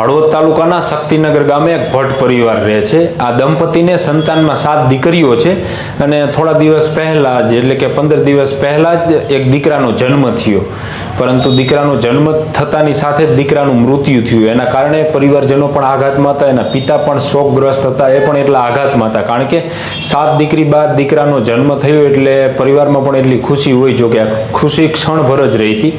હળવદ તાલુકાના શક્તિનગર ગામે એક ભટ્ટ પરિવાર રહે છે. આ દંપતીને સંતાનમાં સાત દીકરીઓ છે અને થોડા દિવસ પહેલાં જ, એટલે કે પંદર દિવસ પહેલાં જ એક દીકરાનો જન્મ થયો. પરંતુ દીકરાનો જન્મ થતાની સાથે જ દીકરાનું મૃત્યુ થયું. એના કારણે પરિવારજનો પણ આઘાતમાં હતા એના પિતા પણ શોકગ્રસ્ત હતા. એ પણ એટલા આઘાતમાં હતા કારણ કે સાત દીકરી બાદ દીકરાનો જન્મ થયો એટલે પરિવારમાં પણ એટલી ખુશી હોય જો કે આ ખુશી ક્ષણભર જ રહી હતી.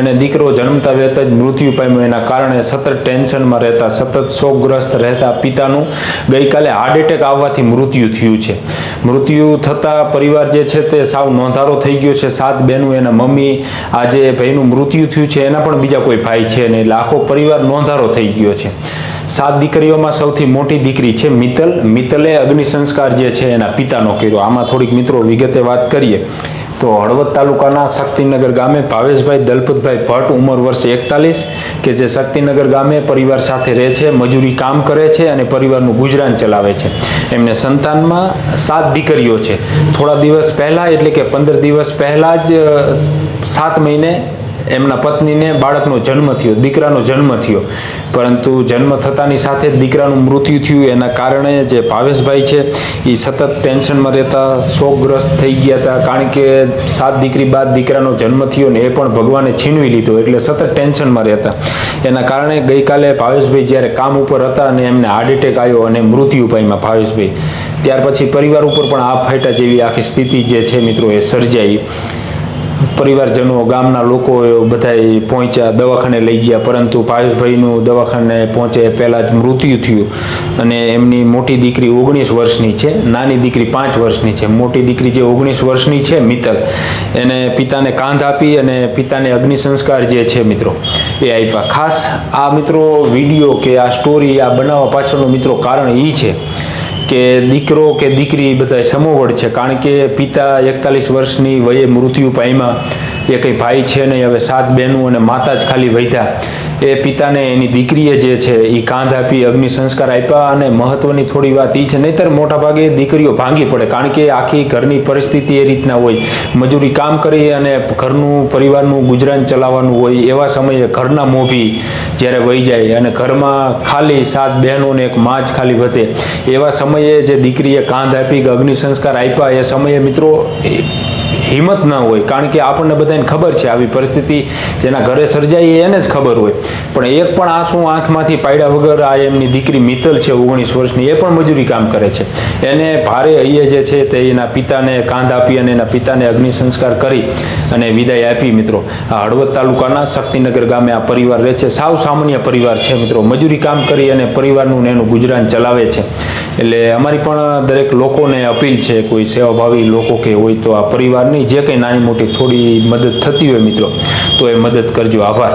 અને દીકરો જન્મતા વહેતા જ મૃત્યુ પામ્યો. એના કારણે સતત ટેન્શનમાં રહેતા, સતત શોકગ્રસ્ત રહેતા પિતાનું ગઈકાલે હાર્ટ એટેક આવવાથી મૃત્યુ થયું છે. મૃત્યુ થતાં પરિવાર જે છે તે સાવ નોંધારો થઈ ગયો છે. સાત બહેનું એના મમ્મી, આજે ભાઈનું મૃત્યુ થયું છે, એના પણ બીજા કોઈ ભાઈ છે નહીં. આખો પરિવાર નોંધારો થઈ ગયો છે. સાત દીકરીઓમાં સૌથી મોટી દીકરી છે મિત્તલ. મિત્તલે અગ્નિ સંસ્કાર જે છે એના પિતાનો કર્યો. આમાં થોડીક મિત્રો વિગતે વાત કરીએ. તો હળવદ તાલુકાના શક્તિનગર ગામે ભાવેશભાઈ દલપતભાઈ ભટ્ટ ઉંમર વર્ષ એકતાલીસ કે જે શક્તિનગર ગામે પરિવાર સાથે રહે છે, મજૂરી કામ કરે છે અને પરિવારનું ગુજરાન ચલાવે છે. એમને સંતાનમાં સાત દીકરીઓ છે. થોડા દિવસ પહેલાં એટલે કે પંદર દિવસ પહેલાં જ સાત મહિને એમના પત્નીને બાળકનો જન્મ થયો, દીકરાનો જન્મ થયો. પરંતુ જન્મ થતાની સાથે જ દીકરાનું મૃત્યુ થયું. એના કારણે જે ભાવેશભાઈ છે એ સતત ટેન્શનમાં રહેતા, શોકગ્રસ્ત થઈ ગયા હતા. કારણ કે સાત દીકરી બાદ દીકરાનો જન્મ થયો ને એ પણ ભગવાને છીનવી લીધો, એટલે સતત ટેન્શનમાં રહેતા. એના કારણે ગઈકાલે ભાવેશભાઈ જ્યારે કામ ઉપર હતા અને એમને હાર્ટ એટેક આવ્યો અને મૃત્યુ પામ્યા ભાવેશભાઈ. ત્યાર પછી પરિવાર ઉપર પણ આ ફાયટા જેવી આખી સ્થિતિ જે છે મિત્રો એ સર્જાઈ. પરિવારજનો, ગામના લોકો બધા પહોંચ્યા, દવાખાને લઈ ગયા. પરંતુ પાયસભાઈનું દવાખાને પહોંચે પહેલાં જ મૃત્યુ થયું અને એમની મોટી દીકરી ઓગણીસ વર્ષની છે, નાની દીકરી પાંચ વર્ષની છે. મોટી દીકરી જે ઓગણીસ વર્ષની છે, મિત્તલ, એને પિતાને કાંધ આપી અને પિતાને અગ્નિ સંસ્કાર જે છે મિત્રો, એ આપ્યા. ખાસ આ મિત્રો વીડિયો કે આ સ્ટોરી આ બનાવવા પાછળનું મિત્રો કારણ એ છે કે દીકરો કે દીકરી બધા સમોવડ છે. કારણ કે પિતા એકતાલીસ વર્ષની વયે મૃત્યુ પામ્યા. એ કંઈ ભાઈ છે નહીં, હવે સાત બહેનો અને માતા જ ખાલી વૈધા. એ પિતાને એની દીકરીએ જે છે એ કાંધ આપી, અગ્નિ સંસ્કાર આપ્યા અને મહત્વની થોડી વાત એ છે, નહીતર મોટા ભાગે દીકરીઓ ભાંગી પડે, કારણ કે આખી ઘરની પરિસ્થિતિ એ રીતના હોય. મજૂરી કામ કરી અને ઘરનું, પરિવારનું ગુજરાન ચલાવવાનું હોય, એવા સમયે ઘરના મોભી જ્યારે વહી જાય અને ઘરમાં ખાલી સાત બહેનો ને એક માં જ ખાલી વધે. એવા સમયે જે દીકરીએ કાંધ આપી, અગ્નિ સંસ્કાર આપ્યા, એ સમયે મિત્રો હિંમત ના હોય, કારણ કે આપણને બધાને ખબર છે આવી પરિસ્થિતિ જેના ઘરે સર્જાઈ એને જ ખબર હોય. પણ એક પણ આંસુ આંખમાંથી પાડ્યા વગર આ એમની દીકરી મિત્તલ છે, ઓગણીસ વર્ષની, એ પણ મજૂરી કામ કરે છે. એને ભારે અહીંયા જે છે તે એના પિતાને કાંધ આપી અને એના પિતાને અગ્નિ સંસ્કાર કરી અને વિદાય આપી, મિત્રો. આ હળવદ તાલુકાના શક્તિનગર ગામે આ પરિવાર રહે છે. સાવ સામાન્ય પરિવાર છે, મિત્રો. મજૂરી કામ કરી અને પરિવારનું એનું ગુજરાન ચલાવે છે. એટલે અમારી પણ દરેક લોકોને અપીલ છે, કોઈ સેવાભાવી લોકો કે હોય તો આ પરિવારની જે કંઈ નાની મોટી થોડી મદદ થતી હોય મિત્રો, તો એ મદદ કરજો. આભાર.